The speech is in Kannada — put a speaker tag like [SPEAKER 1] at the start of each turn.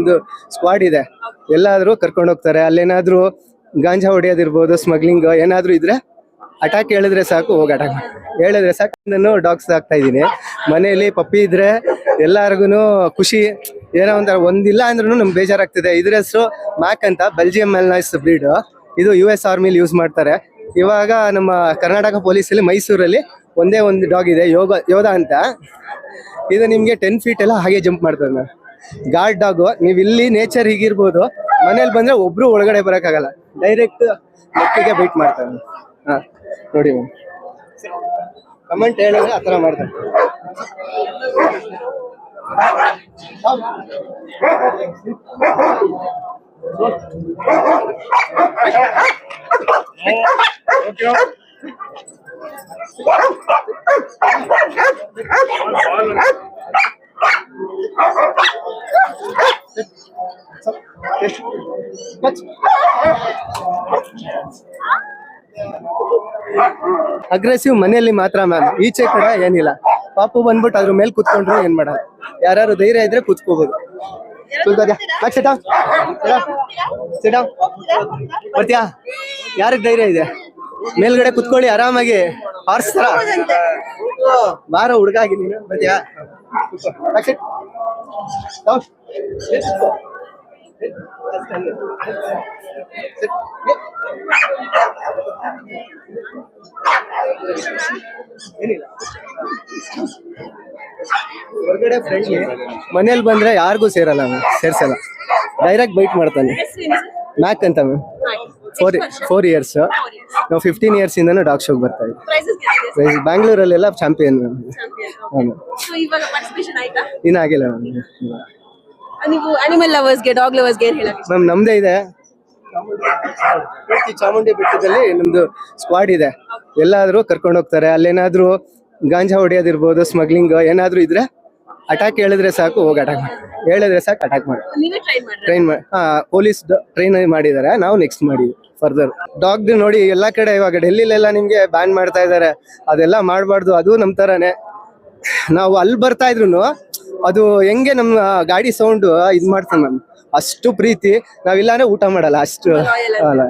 [SPEAKER 1] ಒಂದು ಸ್ಕ್ವಾಡ್ ಇದೆ. ಎಲ್ಲಾದ್ರೂ ಕರ್ಕೊಂಡು ಹೋಗ್ತಾರೆ. ಅಲ್ಲೇನಾದ್ರೂ ಗಾಂಜಾ ಹೊಡೆಯೋದಿರ್ಬೋದು ಸ್ಮಗ್ಲಿಂಗ್ ಏನಾದ್ರೂ ಇದ್ರೆ ಅಟ್ಯಾಕ್ ಹೇಳಿದ್ರೆ ಸಾಕು, ಹೋಗಿ ಅಟ್ಯಾಕ್ ಹೇಳಿದ್ರೆ ಸಾಕು, ನಾನು ಡಾಗ್ಸ್ ಆಗ್ತಾ ಇದ್ದೀನಿ. ಮನೆಯಲ್ಲಿ ಪಪ್ಪಿ ಇದ್ರೆ ಎಲ್ಲಾರ್ಗು ಖುಷಿ, ಏನೋ ಒಂಥರ ಒಂದಿಲ್ಲ ಅಂದ್ರೂ ನಮ್ಗೆ ಬೇಜಾರಾಗ್ತಿದೆ. ಇದ್ರ ಹೆಸರು ಮ್ಯಾಕ್ ಅಂತ ಬೆಲ್ಜಿಯಂ ಮೆಲ್ನೈಸ್ ಬ್ರೀಡ್ ಇದು ಯು ಎಸ್ ಆರ್ಮಿಲಿ ಯೂಸ್ ಮಾಡ್ತಾರೆ. ಇವಾಗ ನಮ್ಮ ಕರ್ನಾಟಕ ಪೊಲೀಸಲ್ಲಿ ಮೈಸೂರಲ್ಲಿ ಒಂದೇ ಒಂದು ಡಾಗ್ ಇದೆ, ಯೋಗ, ಯೋಧ ಅಂತ. ಇದು ನಿಮಗೆ ಟೆನ್ ಫೀಟ್ ಎಲ್ಲ ಹಾಗೆ ಜಂಪ್ ಮಾಡ್ತದೆ. ಗಾರ್ಡ್ ಡಾಗು, ನೀವು ಇಲ್ಲಿ ನೇಚರ್ ಹೀಗಿರ್ಬೋದು, ಮನೇಲಿ ಬಂದ್ರೆ ಒಬ್ರು ಒಳಗಡೆ ಬರೋಕ್ಕಾಗಲ್ಲ. ಡೈರೆಕ್ಟ್ ಮಕ್ಕಳಿಗೆ ಬೈಟ್ ಮಾಡ್ತಾನೆ ಹಾ, ನೋಡಿ ಕಮೆಂಟ್ ಹೇಳಿದ್ರೆ ಆ ಥರ ಮಾಡ್ತಾನೆ ಅಗ್ರೆಸಿವ್ ಮನೆಯಲ್ಲಿ ಮಾತ್ರ ಮ್ಯಾಮ್ ಈಚೆ ಕಡೆ ಏನಿಲ್ಲ. ಪಾಪು ಬಂದ್ಬಿಟ್ಟು ಅದ್ರ ಮೇಲೆ ಕುತ್ಕೊಂಡ್ರು ಏನ್ ಮಾಡ ಯಾರು ಧೈರ್ಯ ಇದ್ರೆ ಕುತ್ಕೋಬಹುದು ಬರ್ತೀಯಾ? ಯಾರಿಗ್ ಧೈರ್ಯ ಇದೆ? ಮೇಲ್ಗಡೆ ಕುತ್ಕೊಳ್ಳಿ, ಆರಾಮಾಗಿ. ಆರ್ಸ್ತಾರ ತರ. ಬಾರ ಹುಡುಗ ಆಗಿ ನೀನು ಬರ್ತೀಯಾ? ಹೊರಗಡೆ ಫ್ರೆಂಡ್ಲಿ ಮನೇಲಿ ಬಂದ್ರೆ ಯಾರಿಗೂ ಸೇರಲ್ಲ ಮ್ಯಾಮ್ ಸೇರ್ಸಲ್ಲ. ಡೈರೆಕ್ಟ್ ಬೈಟ್ ಮಾಡ್ತಾನೆ. ಮ್ಯಾಕ್ ಅಂತ ಮ್ಯಾಮ್. ಫೋರ್ ಫೋರ್ ಇಯರ್ಸ್ ನಾವು ಫಿಫ್ಟೀನ್ ಇಯರ್ಸ್ ಇಂದನೂ ಡಾಗ್ ಶೋಗೆ ಬರ್ತಾ ಇದ್ದೀವಿ ಬ್ಯಾಂಗ್ಳೂರಲ್ಲೆಲ್ಲ ಚಾಂಪಿಯನ್ ಮ್ಯಾಮ್. ಹೌದು
[SPEAKER 2] ಸೊ ಇವಾಗ ಪಾರ್ಟಿಸಿಪೇಷನ್ ಆಯ್ತಾ?
[SPEAKER 1] ಇನ್ನು ಆಗಿಲ್ಲ ಮ್ಯಾಮ್.
[SPEAKER 2] ನೀವು ಅನಿಮಲ್ ಲವರ್ಸ್ಗೆ ಡಾಗ್ ಲವರ್ಸ್ಗೆ ಏನ್
[SPEAKER 1] ಮ್ಯಾಮ್ ನಮ್ದೇ ಇದೆ. ಪೂರ್ತಿ ಚಾಮುಂಡಿ ಬೆಟ್ಟದಲ್ಲಿ ನಮ್ದು ಸ್ಕ್ವಾಡ್ ಇದೆ. ಎಲ್ಲಾದ್ರೂ ಕರ್ಕೊಂಡು ಹೋಗ್ತಾರೆ. ಅಲ್ಲೇನಾದ್ರು ಗಾಂಜಾ ಹೊಡೆಯೋದಿರ್ಬೋದು ಸ್ಮಗ್ಲಿಂಗ್ ಏನಾದ್ರೂ ಇದ್ರೆ ಅಟ್ಯಾಕ್ ಹೇಳಿದ್ರೆ ಸಾಕು ಹೋಗಿ ಅಟ್ಯಾಕ್ ಮಾಡಿ. ಹೇಳಿದ್ರೆ ಸಾಕು ಅಟ್ಯಾಕ್ ಮಾಡಿ.
[SPEAKER 2] ನೀವೇ ಟ್ರೈ
[SPEAKER 1] ಟ್ರೈನ್ ಮಾಡಿ ಹಾ ಪೊಲೀಸ್ ಟ್ರೈನ್ ಮಾಡಿದ್ದಾರೆ. ನಾವು ನೆಕ್ಸ್ಟ್ ಮಾಡಿದ್ವಿ ಫರ್ದರ್ ಡಾಗ್ ನೋಡಿ ಎಲ್ಲಾ ಕಡೆ ಇವಾಗ ಡೆಲ್ಲಿಲೆಲ್ಲ ನಿಮ್ಗೆ ಬ್ಯಾನ್ ಮಾಡ್ತಾ ಇದ್ದಾರೆ. ಅದೆಲ್ಲ ಮಾಡಬಾರ್ದು ಅದು ನಮ್ ತರಾನೇ. ನಾವು ಅಲ್ಲಿ ಬರ್ತಾ ಇದ್ರು ಅದು ಹೆಂಗೆ ನಮ್ಮ ಗಾಡಿ ಸೌಂಡ್ ಇದ್ ಮಾಡ್ತಾನೆ ಮ್ಯಾಮ್ ಅಷ್ಟು ಪ್ರೀತಿ. ನಾವಿಲ್ಲಾಂದ್ರೆ ಊಟ ಮಾಡಲ್ಲ ಅಷ್ಟು. ಅಲ್ಲ.